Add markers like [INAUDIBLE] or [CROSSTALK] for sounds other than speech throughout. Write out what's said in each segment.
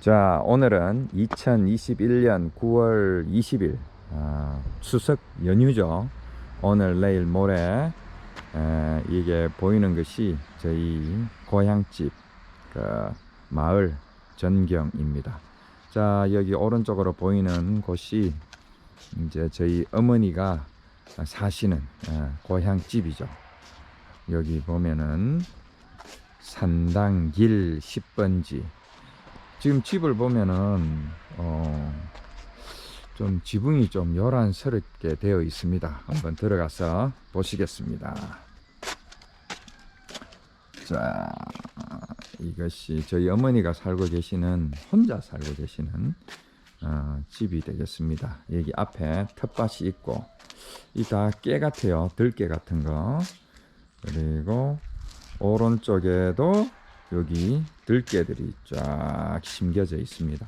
자, 오늘은 2021년 9월 20일 아, 추석 연휴죠. 오늘, 내일, 모레 에, 이게 보이는 것이 저희 고향집 그 마을 전경입니다. 자, 여기 오른쪽으로 보이는 곳이 이제 저희 어머니가 사시는 에, 고향집이죠. 여기 보면은 산당길 10번지 지금 집을 보면은 어, 좀 지붕이 좀 요란스럽게 되어 있습니다. 한번 들어가서 보시겠습니다. 자, 이것이 저희 어머니가 살고 계시는 혼자 살고 계시는 어, 집이 되겠습니다. 여기 앞에 텃밭이 있고 이 다 깨 같아요. 들깨 같은 거. 그리고 오른쪽에도 여기 들깨들이 쫙 심겨져 있습니다.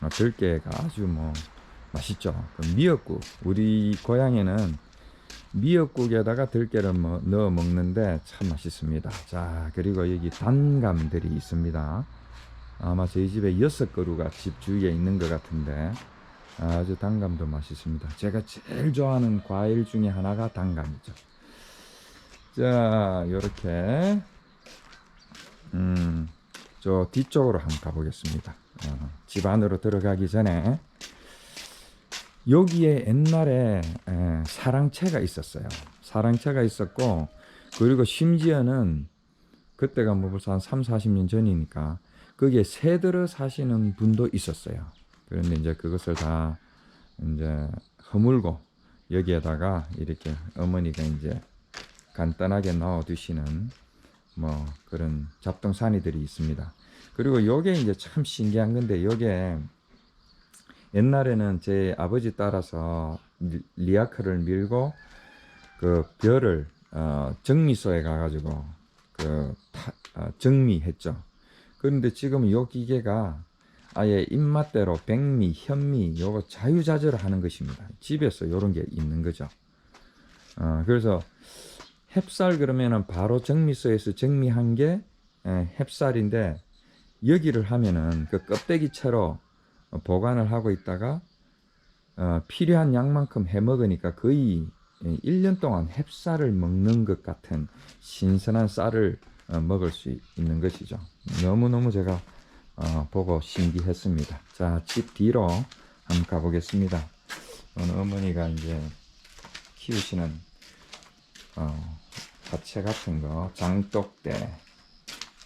아, 들깨가 아주 뭐 맛있죠. 그 미역국 우리 고향에는 미역국에다가 들깨를 뭐 넣어 먹는데 참 맛있습니다. 자 그리고 여기 단감들이 있습니다. 아마 저희 집에 여섯 그루가 집 주위에 있는 것 같은데 아주 단감도 맛있습니다. 제가 제일 좋아하는 과일 중에 하나가 단감이죠. 자, 요렇게 음, 저 뒤쪽으로 한번 가보겠습니다. 어, 집 안으로 들어가기 전에 여기에 옛날에 에, 사랑채가 있었어요. 사랑채가 있었고 그리고 심지어는 그때가 뭐 벌써 한 3, 40년 전이니까 거기에 새들어 사시는 분도 있었어요. 그런데 이제 그것을 다 이제 허물고 여기에다가 이렇게 어머니가 이제 간단하게 넣어 두시는 뭐 그런 잡동사니들이 있습니다. 그리고 요게 이제 참 신기한 건데 요게 옛날에는 제 아버지 따라서 리- 리아크를 밀고 그 벼를 어, 정미소에 가가지고 그 타, 어, 정미했죠. 그런데 지금 요 기계가 아예 입맛대로 백미, 현미 요거 자유자재로 하는 것입니다. 집에서 요런 게 있는 거죠. 어, 그래서 햅쌀 그러면은 바로 정미소에서 정미한 게 에, 햅쌀인데 여기를 하면은 그 껍데기 채로 어, 보관을 하고 있다가 어, 필요한 양만큼 해 먹으니까 거의 1년 동안 햅쌀을 먹는 것 같은 신선한 쌀을 어, 먹을 수 있는 것이죠. 너무너무 제가 어, 보고 신기했습니다. 자, 집 뒤로 한번 가보겠습니다. 어머니가 이제 키우시는 어, 화채 같은 거, 장독대,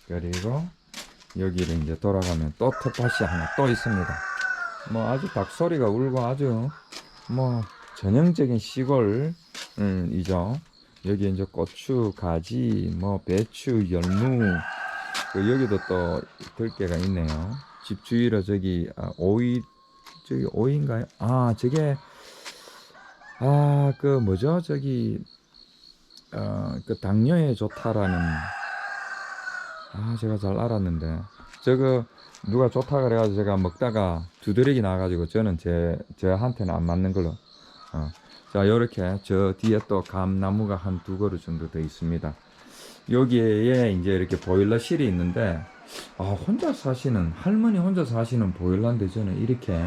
그리고 여기를 이제 돌아가면 또 텃밭이 하나 또 있습니다. 뭐 아주 닭소리가 울고 아주 뭐 전형적인 시골, 음, 이죠. 여기 이제 고추, 가지, 뭐 배추, 열무, 그 여기도 또 들깨가 있네요. 집 주위로 저기 아, 오이, 저기 오이인가요? 아, 저게 아, 그 뭐죠? 저기 어, 그 당뇨에 좋다라는 아 제가 잘 알았는데. 저거 누가 좋다 그래가지고 제가 먹다가 두드러기 나가지고 저는 제 저한테는 안 맞는 걸로. 어. 자 요렇게 저 뒤에 또 감나무가 한 두 그루 정도 돼 있습니다. 여기에 이제 이렇게 보일러실이 있는데 아 혼자 사시는 할머니 혼자 사시는 보일러인데 저는 이렇게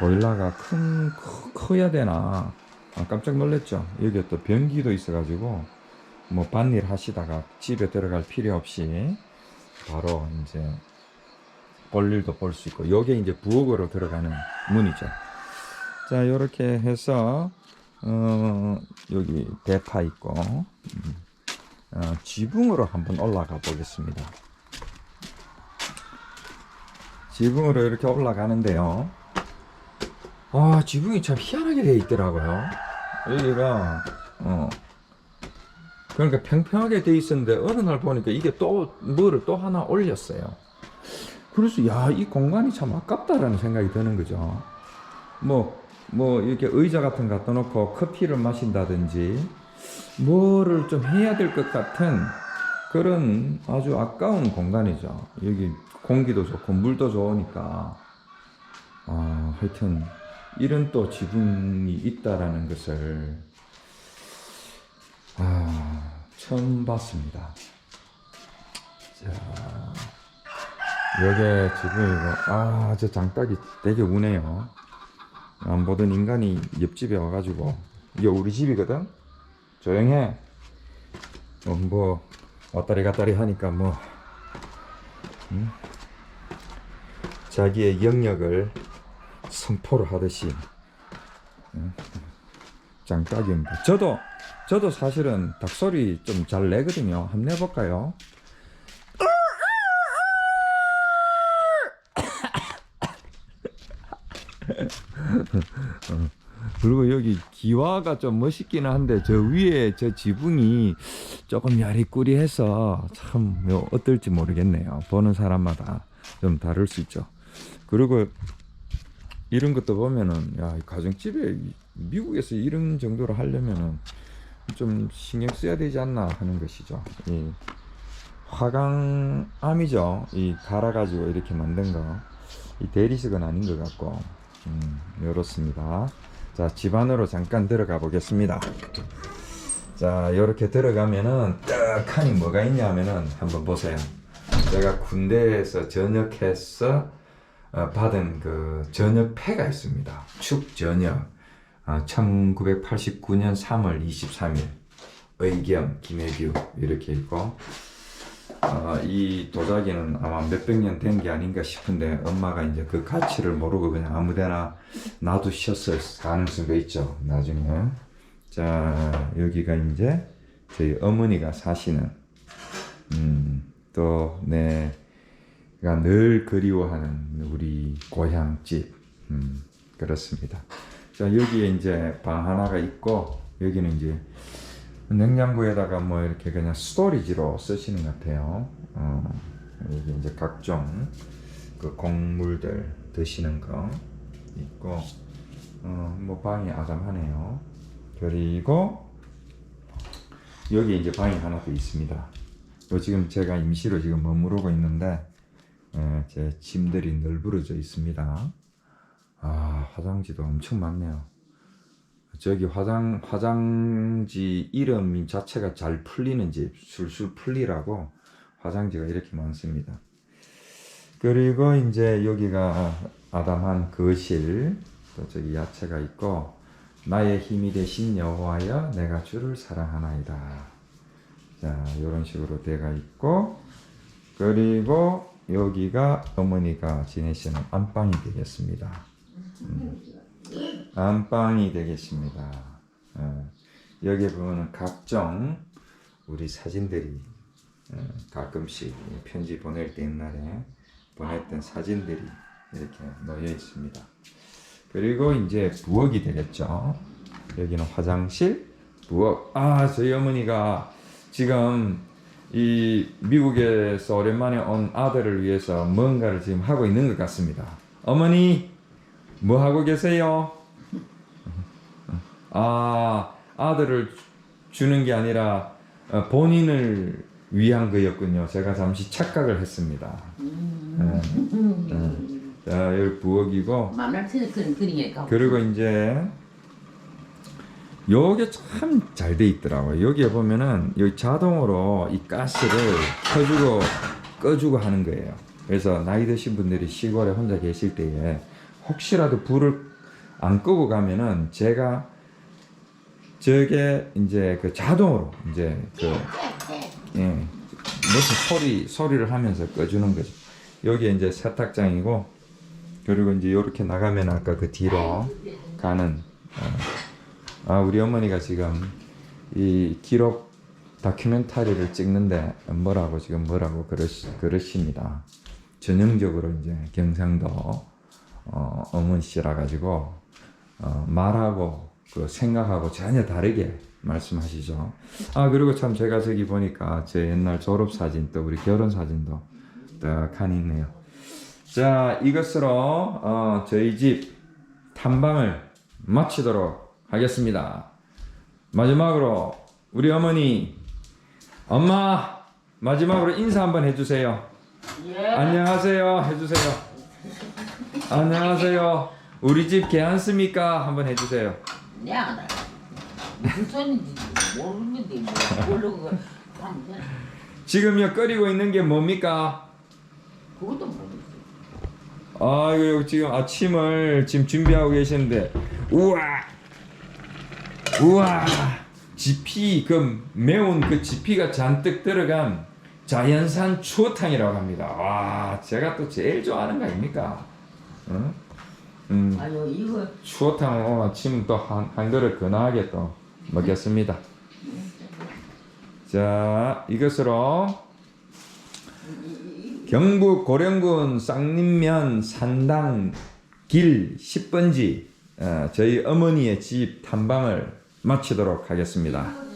보일러가 큰 커- 커야 되나 아, 깜짝 놀랐죠. 여기 또 변기도 있어가지고 뭐 반일 하시다가 집에 들어갈 필요 없이 바로 이제 볼 일도 볼 수 있고 요게 이제 부엌으로 들어가는 문이죠. 자 요렇게 해서 어, 여기 대파 있고 음, 어, 지붕으로 한번 올라가 보겠습니다. 지붕으로 이렇게 올라가는데요. 아, 지붕이 참 희한하게 되어 있더라고요. 여기가, 어. 그러니까 평평하게 되어 있었는데, 어느 날 보니까 이게 또, 뭐를 또 하나 올렸어요. 그래서, 야, 이 공간이 참 아깝다라는 생각이 드는 거죠. 뭐, 뭐, 이렇게 의자 같은 거 갖다 놓고 커피를 마신다든지, 뭐를 좀 해야 될 것 같은 그런 아주 아까운 공간이죠. 여기 공기도 좋고, 물도 좋으니까. 아, 하여튼 이런 또 지붕이 있다라는 것을 아, 처음 봤습니다. 자, 여기 지금 이거 아저 장닭이 되게 우네요. 안 보던 인간이 옆집에 와가지고 이게 우리 집이거든. 조용해. 어, 뭐 왔다리 갔다리 하니까 뭐 음? 자기의 영역을 선포를 하듯이 음, 장닭입니다. 저도 저도 사실은 닭소리 좀 잘 내거든요. 한번 내볼까요? [LAUGHS] 그리고 여기 기와가 좀 멋있기는 한데 저 위에 저 지붕이 조금 야리꾸리해서 참뭐 어떨지 모르겠네요. 보는 사람마다 좀 다를 수 있죠. 그리고 이런 것도 보면은 야이 가정집에 이- 미국에서 이런 정도로 하려면은 좀 신경 써야 되지 않나 하는 것이죠. 이 화강암이죠. 이 갈아가지고 이렇게 만든 거. 이 대리석은 아닌 것 같고, 음, 이렇습니다. 자, 집 안으로 잠깐 들어가 보겠습니다. 자, 이렇게 들어가면은 떡하니 뭐가 있냐면은 한번 보세요. 제가 군대에서 전역해서 어, 받은 그 전역패가 있습니다. 축 전역. 아, 1989년 3월 23일. 의겸, 김혜규 이렇게 있고 어, 이 도자기는 아마 몇백 년 된 게 아닌가 싶은데 엄마가 이제 그 가치를 모르고 그냥 아무데나 놔두셨을 가능성도 있죠 나중에 자 여기가 이제 저희 어머니가 사시는 음, 또내 가 늘 그리워하는 우리 고향집 음, 그렇습니다 자 여기에 이제 방 하나가 있고 여기는 이제 냉장고에다가 뭐 이렇게 그냥 스토리지로 쓰시는 것 같아요. 어, 여기 이제 각종 그 곡물들 드시는 거 있고, 어, 뭐 방이 아담하네요. 그리고 여기 이제 방이 하나 더 있습니다. 요 지금 제가 임시로 지금 머무르고 있는데, 어, 제 짐들이 널브러져 있습니다. 아, 화장지도 엄청 많네요. 저기 화장 화장지 이름 자체가 잘 풀리는 집 술술 풀리라고 화장지가 이렇게 많습니다. 그리고 이제 여기가 아담한 거실 또 저기 야채가 있고 나의 힘이 되신 여호와여 내가 주를 사랑하나이다. 자 이런 식으로 돼가 있고 그리고 여기가 어머니가 지내시는 안방이 되겠습니다. 안방이 되겠습니다. 어, 여기 보면 각종 우리 사진들이 어, 가끔씩 편지 보낼 때 옛날에 보냈던 사진들이 이렇게 놓여 있습니다. 그리고 이제 부엌이 되겠죠. 여기는 화장실, 부엌. 아, 저희 어머니가 지금 이 미국에서 오랜만에 온 아들을 위해서 뭔가를 지금 하고 있는 것 같습니다. 어머니, 뭐 하고 계세요? 아, 아들을 주- 주는 게 아니라 어, 본인을 위한 거였군요. 제가 잠시 착각을 했습니다. 네. 네. 자, 여기 부엌이고. 그리고 이제 요게 참 잘 돼 있더라고요. 여기에 보면은 여기 자동으로 이 가스를 켜주고 꺼주고 하는 거예요. 그래서 나이 드신 분들이 시골에 혼자 계실 때에 혹시라도 불을 안 끄고 가면은 제가 저게 이제 그 자동으로 이제 그 예, 무슨 소리 소리를 하면서 꺼주는 거죠. 여기 이제 세탁장이고 그리고 이제 이렇게 나가면 아까 그 뒤로 가는 어, 아 우리 어머니가 지금 이 기록 다큐멘터리를 찍는데 뭐라고 지금 뭐라고 그러시, 그러십니다. 전형적으로 이제 경상도 어, 어머니시라 가지고 어, 말하고 그 생각하고 전혀 다르게 말씀하시죠. 아 그리고 참 제가 저기 보니까 제 옛날 졸업 사진 또 우리 결혼 사진도 딱하니 있네요. 자 이것으로 어, 저희 집 탐방을 마치도록 하겠습니다. 마지막으로 우리 어머니 엄마 마지막으로 인사 한번 해주세요. 예. 안녕하세요 해주세요. 안녕하세요. 우리 집 개안습니까? 한번 해주세요. 내가 알아. 무슨 소리인지 모르는데 뭐 모르고. 지금요 끓이고 있는 게 뭡니까? 그것도 모르겠어. 아이고 지금 아침을 지금 준비하고 계시는데 우와 우와 지피 그 매운 그 지피가 잔뜩 들어간 자연산 추어탕이라고 합니다. 와 제가 또 제일 좋아하는 거 아닙니까? 응? 음 아유 이거 추어탕 오늘 아침 또한 한 그릇 근하게 또 먹겠습니다. 자 이것으로 경북 고령군 쌍림면 산당 길 10번지 어, 저희 어머니의 집 탐방을 마치도록 하겠습니다.